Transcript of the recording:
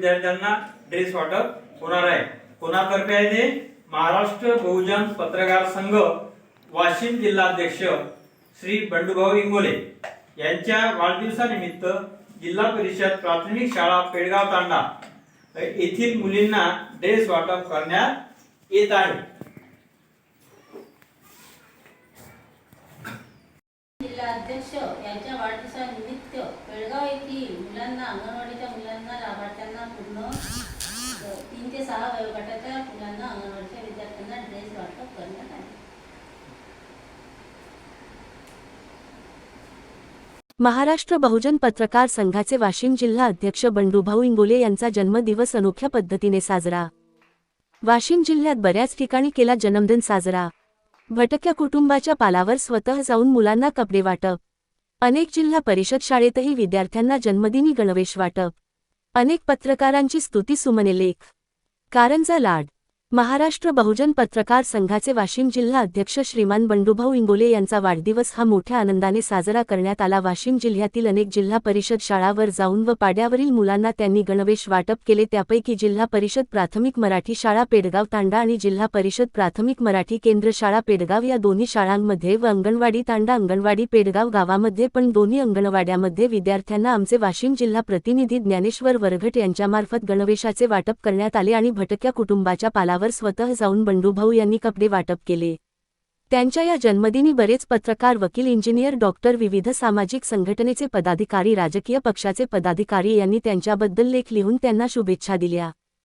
विद्यार्थ्यांना ड्रेस वाटप होणार आहे. कोणातर्फे आहे ते? महाराष्ट्र बहुजन पत्रकार संघ वाशिम जिल्हाध्यक्ष श्री बंडूभाऊ इंगोले यांच्या वाढदिवसानिमित्त जिल्हा परिषद प्राथमिक शाळा पेडगाव तांडा येथील मुलींना ड्रेस वाटप करण्यात येत आहे. जिल्हाध्यक्ष यांच्या वाढदिवसानिमित्त बेळगाव येथील मुलांना अंगणवाडीच्या तीन ते सहा वयोगटाच्या मुलांना अंगणवाडीच्या विद्यार्थ्यांना ड्रेस वाटप करण्यात आले महाराष्ट्र बहुजन पत्रकार संघाचे वाशिम जिल्हा अध्यक्ष बंडूभाऊ इंगोले यांचा जन्मदिवस अनोख्या पद्धतीने साजरा. वाशिम जिल्ह्यात बऱ्याच ठिकाणी केला जन्मदिन साजरा. भटक्या कुटुंबाच्या पालावर स्वतः जाऊन मुलांना कपडे वाटप. अनेक जिल्हा परिषद शाळेतही विद्यार्थ्यांना जन्मदिनी गणवेश वाटप. अनेक पत्रकारांची स्तुती सुमने लेख. कारंजा लाड. महाराष्ट्र बहुजन पत्रकार संघाचे वाशिम जिल्हा अध्यक्ष श्रीमान बंडूभाऊ इंगोले यांचा वाढदिवस हा मोठ्या आनंदाने साजरा करण्यात आला. वाशिम जिल्ह्यातील अनेक जिल्हा परिषद शाळावर जाऊन व पाड्यावरील मुलांना त्यांनी गणवेश वाटप केले. त्यापैकी जिल्हा परिषद प्राथमिक मराठी शाळा पेडगाव तांडा आणि जिल्हा परिषद प्राथमिक मराठी केंद्र शाळा पेडगाव या दोन्ही शाळांमध्ये व अंगणवाडी तांडा अंगणवाडी पेडगाव गावामध्ये पण दोन्ही अंगणवाड्यामध्ये विद्यार्थ्यांना आमचे वाशिम जिल्हा प्रतिनिधी ज्ञानेश्वर वरघट यांच्यामार्फत गणवेशाचे वाटप करण्यात आले आणि भटक्या कुटुंबाच्या पालावर स्वतः जाऊन बंडूभाऊ यांनी कपडे वाटप केले. त्यांच्या या जन्मदिनी बरेच पत्रकार वकील इंजिनियर डॉक्टर विविध सामाजिक संघटनेचे पदाधिकारी राजकीय पक्षाचे पदाधिकारी यांनी त्यांच्याबद्दल लेख लिहून त्यांना शुभेच्छा दिल्या.